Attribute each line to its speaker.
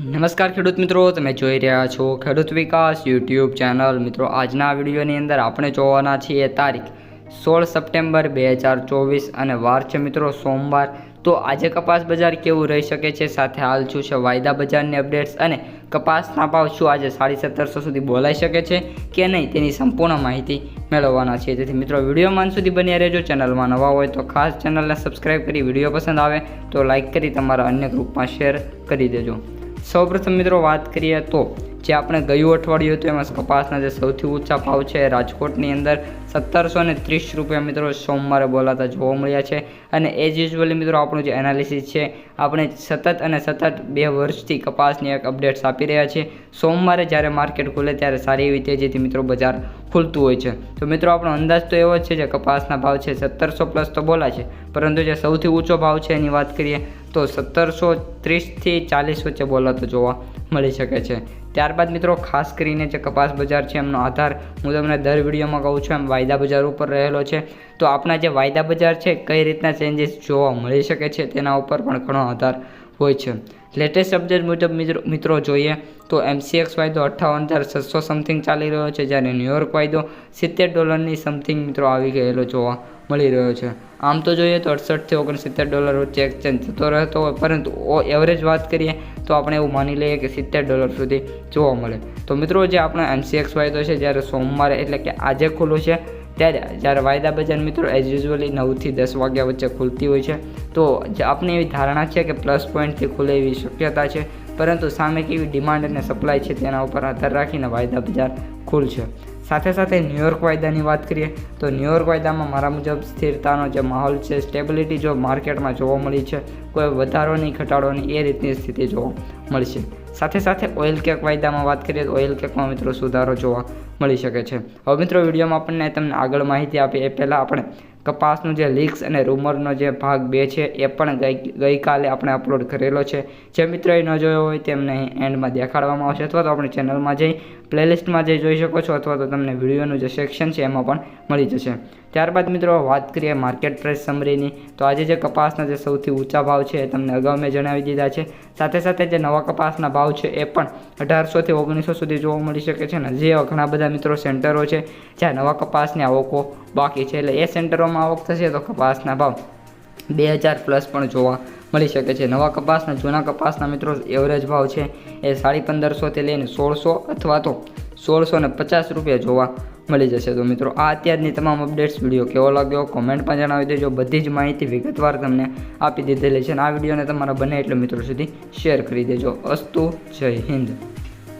Speaker 1: નમસ્કાર ખેડૂત મિત્રો, તમે જોઈ રહ્યા છો ખેડૂત વિકાસ યુટ્યુબ ચેનલ. મિત્રો, આજના વિડીયોની અંદર આપણે જોવાના છીએ તારીખ સોળ સપ્ટેમ્બર બે હજાર ચોવીસ અને વાર છે મિત્રો સોમવાર. તો આજે કપાસ બજાર કેવું રહી શકે છે? સાથે હાલ શું છે? વાયદા બજારની અપડેટ્સ અને કપાસના ભાવ શું આજે સાડી સત્તરસો સુધી બોલાઈ શકે છે કે નહીં તેની સંપૂર્ણ માહિતી મેળવવાના છે તેથી મિત્રો, વીડિયો માન સુધી બન્યા રહેજો. ચેનલમાં નવા હોય તો ખાસ ચેનલને સબસ્ક્રાઈબ કરી વીડિયો પસંદ આવે તો લાઇક કરી તમારા અન્ય ગ્રુપમાં શેર કરી દેજો. સૌપ્રથમ મિત્રો વાત કરીએ તો જે આપણે ગયું અઠવાડિયું હતું, એમાં કપાસના જે સૌથી ઊંચા ભાવ છે, રાજકોટની અંદર સત્તરસો ને ત્રીસ રૂપિયા મિત્રો સોમવારે બોલાતા જોવા મળ્યા છે. અને એઝ યુઝ્યુઅલી મિત્રો આપણું જે એનાલિસિસ છે, આપણે સતત અને સતત બે વર્ષથી કપાસની એક અપડેટ્સ આપી રહ્યા છીએ. સોમવારે જ્યારે માર્કેટ ખુલે ત્યારે સારી એવી તેજીથી મિત્રો બજાર ખુલતું હોય છે. તો મિત્રો આપણો અંદાજ તો એવો જ છે જે કપાસના ભાવ છે સત્તરસો પ્લસ તો બોલા છે, પરંતુ જે સૌથી ઊંચો ભાવ છે એની વાત કરીએ તો સત્તરસો ત્રીસથી ચાલીસ વચ્ચે બોલાતો જોવા મળી શકે છે. ત્યારબાદ મિત્રો, ખાસ કરીને જે કપાસ બજાર છે, એમનો આધાર હું તમને દર વિડીયોમાં કહું છું, એમ વાયદા બજાર ઉપર રહેલો છે. તો આપણા જે વાયદા બજાર છે, કઈ રીતના ચેન્જીસ જોવા મળી શકે છે, તેના ઉપર પણ ઘણો આધાર હોય છે. લેટેસ્ટ અપડેટ મુજબ મિત્રો જોઈએ તો એમસીએક્સ વાયદો અઠ્ઠાવન હજાર છસો સમથિંગ ચાલી રહ્યો છે, જ્યારે ન્યુયોર્ક વાયદો સિત્તેર ડોલરની સમથિંગ મિત્રો આવી ગયેલો જોવા મળી રહ્યો છે. આમ તો જોઈએ તો અડસઠથી ઓગણસિત્તેર ડોલર વચ્ચે એક્સચેન્જ થતો રહેતો હોય, પરંતુ એવરેજ વાત કરીએ તો આપણે એવું માની લઈએ કે સિત્તેર ડોલર સુધી જોવા મળે. તો મિત્રો, જે આપણો એમસીએક્સ વાયદો છે, જ્યારે સોમવારે એટલે કે આજે ખુલ્લું છે ત્યારે જ્યારે વાયદા બજાર મિત્રો એઝ યુઝ્યુઅલી નવથી દસ વાગ્યા વચ્ચે ખુલતી હોય છે. તો આપની એવી ધારણા છે કે પ્લસ પોઈન્ટથી ખુલે એવી શક્યતા છે, પરંતુ સામે કેવી ડિમાન્ડ અને સપ્લાય છે તેના ઉપર આધાર રાખીને વાયદા બજાર ખુલશે. સાથે સાથે ન્યુયોર્ક વાયદાની વાત કરીએ, તો ન્યુયોર્ક વાયદામાં મારા મુજબ સ્થિરતાનો જે માહોલ છે સ્ટેબિલિટી જો માર્કેટમાં જોવા મળી છે, કોઈ વધારો નહીં ઘટાડો નહીં એ રીતની સ્થિતિ જોવા મળશે. સાથે સાથે ઓઇલ કેક વાયદામાં વાત કરીએ, તો ઓઇલ કેકમાં મિત્રો સુધારો જોવા મળી શકે છે. હવે મિત્રો વિડીયોમાં આપણને તમને આગળ માહિતી આપી એ પહેલાં આપણે કપાસનું જે લીક્સ અને રૂમરનો જે ભાગ બે છે, એ પણ ગઈ, ગઈકાલે આપણે અપલોડ કરેલો છે. જે મિત્રોએ ન જોયો હોય તેમને એન્ડમાં દેખાડવામાં આવશે અથવા તો આપણે ચેનલમાં જઈ પ્લેલિસ્ટમાં જઈ જોઈ શકો છો અથવા તો તમને વિડીયોનું જે સેક્શન છે એમાં પણ મળી જશે. ત્યારબાદ મિત્રો વાત કરીએ માર્કેટ પ્રાઇસ સમરીની તો આજે જે કપાસના જે સૌથી ઊંચા ભાવ છે એ તમને અગાઉ મેં જણાવી દીધા છે. સાથે સાથે જે નવા કપાસના ભાવ છે એ પણ અઢારસોથી ઓગણીસો સુધી જોવા મળી શકે છે ને જે ઘણા બધા મિત્રો સેન્ટરો છે જ્યાં નવા કપાસની આવકો બાકી છે. એટલે એ સેન્ટરોમાં આવક થશે તો કપાસના ભાવ બે હજાર પ્લસ પણ જોવા મળી શકે છે. નવા કપાસના, જૂના કપાસના મિત્રો એવરેજ ભાવ છે એ સાડી પંદરસોથી લઈને સોળસો અથવા તો સોળસો ને પચાસ રૂપિયા જોવા મળી જશે. તો મિત્રો, આ અત્યારની તમામ અપડેટ્સ વીડિયો કેવો લાગ્યો? કોમેન્ટમાં જણાવી દેજો. બધી જ માહિતી વિગતવાર તમને આપી દીધેલી છે અને આ વિડીયોને તમારા બને એટલા મિત્રો સુધી શેર કરી દેજો. અસ્તુ, જય હિન્દ.